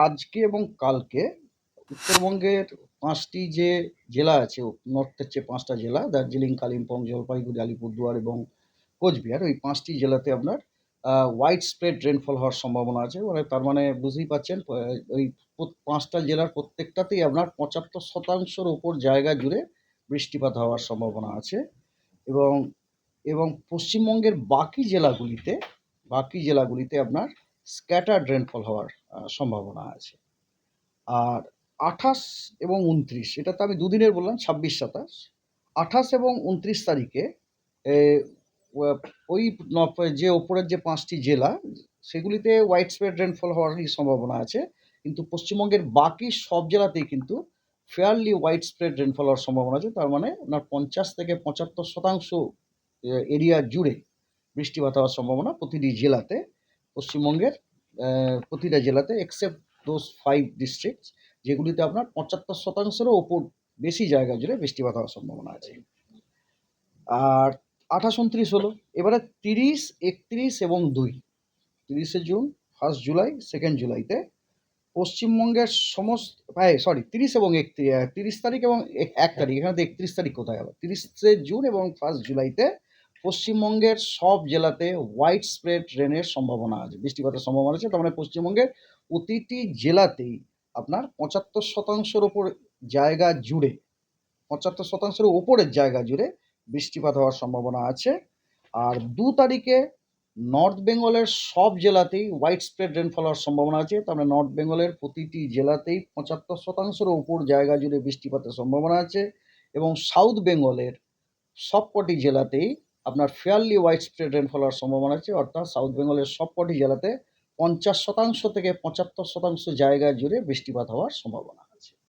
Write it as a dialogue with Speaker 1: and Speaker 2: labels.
Speaker 1: আজকে এবং কালকে উত্তরবঙ্গের পাঁচটি যে জেলা আছে, নর্থের যে পাঁচটা জেলা, দার্জিলিং, কালিম্পং, জলপাইগুড়ি, আলিপুরদুয়ার এবং কোচবিহার, ওই পাঁচটি জেলাতে আপনার হোয়াইট স্প্রেড রেনফল হওয়ার সম্ভাবনা আছে। মানে তার মানে বুঝতেই পারছেন ওই পাঁচটা জেলার প্রত্যেকটাতেই আপনার পঁচাত্তর শতাংশের ওপর জায়গা জুড়ে বৃষ্টিপাত হওয়ার সম্ভাবনা আছে এবং এবং পশ্চিমবঙ্গের বাকি জেলাগুলিতে বাকি জেলাগুলিতে আপনার স্ক্যাটার্ড রেনফল হওয়ার সম্ভাবনা আছে। আর আঠাশ এবং উনত্রিশ, এটা তো আমি দুদিনের বললাম, ছাব্বিশ, সাতাশ। আঠাশ এবং উনত্রিশ তারিখে ওই যে ওপরের যে পাঁচটি জেলা, সেগুলিতে হোয়াইট স্প্রেড রেনফল হওয়ারই সম্ভাবনা আছে। কিন্তু পশ্চিমবঙ্গের বাকি সব জেলাতেই কিন্তু ফেয়ারলি হোয়াইট স্প্রেড রেনফল হওয়ার সম্ভাবনা আছে। তার মানে আপনার পঞ্চাশ থেকে পঁচাত্তর শতাংশ এরিয়া জুড়ে বৃষ্টিপাত হওয়ার সম্ভাবনা প্রতিটি জেলাতে। পশ্চিমবঙ্গের প্রতিটা জেলাতে এক্সেপ্ট দোজ ফাইভ ডিস্ট্রিক্ট যেগুলিতে আপনার পঁচাত্তর শতাংশেরও ওপর বেশি জায়গা জুড়ে বৃষ্টিপাত হওয়ার সম্ভাবনা আছে। আর আঠাশ উনত্রিশ হলো, এবারে তিরিশ, একত্রিশ এবং দুই। তিরিশে জুন ফার্স্ট জুলাই সেকেন্ড জুলাইতে পশ্চিমবঙ্গের সমস্ত হ্যাঁ সরি তিরিশ এবং একত্রিশ তিরিশ তারিখ এবং এক- তারিখ, এখানে একত্রিশ তারিখ কোথায় হলো তিরিশে জুন এবং ফার্স্ট জুলাইতে পশ্চিমবঙ্গের সব জেলাতে হোয়াইট স্প্রেড রেনের সম্ভাবনা আছে। বৃষ্টিপাতের সম্ভাবনা আছে। তার মানে পশ্চিমবঙ্গের প্রতিটি জেলাতেই আপনার পঁচাত্তর শতাংশের ওপর জায়গা জুড়ে, পঁচাত্তর শতাংশের ওপরের জায়গা জুড়ে বৃষ্টিপাত হওয়ার সম্ভাবনা আছে। আর দু তারিখে নর্থ বেঙ্গলের সব জেলাতেই হোয়াইট স্প্রেড রেনফল হওয়ার সম্ভাবনা আছে। তার মানে নর্থ বেঙ্গলের প্রতিটি জেলাতেই পঁচাত্তর শতাংশের ওপর জায়গা জুড়ে বৃষ্টিপাতের সম্ভাবনা আছে। এবং সাউথ বেঙ্গলের সবকটি জেলাতেই আপনার ফেয়ারলি ওয়াইড স্প্রেড রেনফল হওয়ার সম্ভাবনা আছে, অর্থাৎ সাউথ বেঙ্গলের সবকটি জেলাতে পঞ্চাশ শতাংশ থেকে পঁচাত্তর শতাংশ জায়গা জুড়ে বৃষ্টিপাত হওয়ার সম্ভাবনা।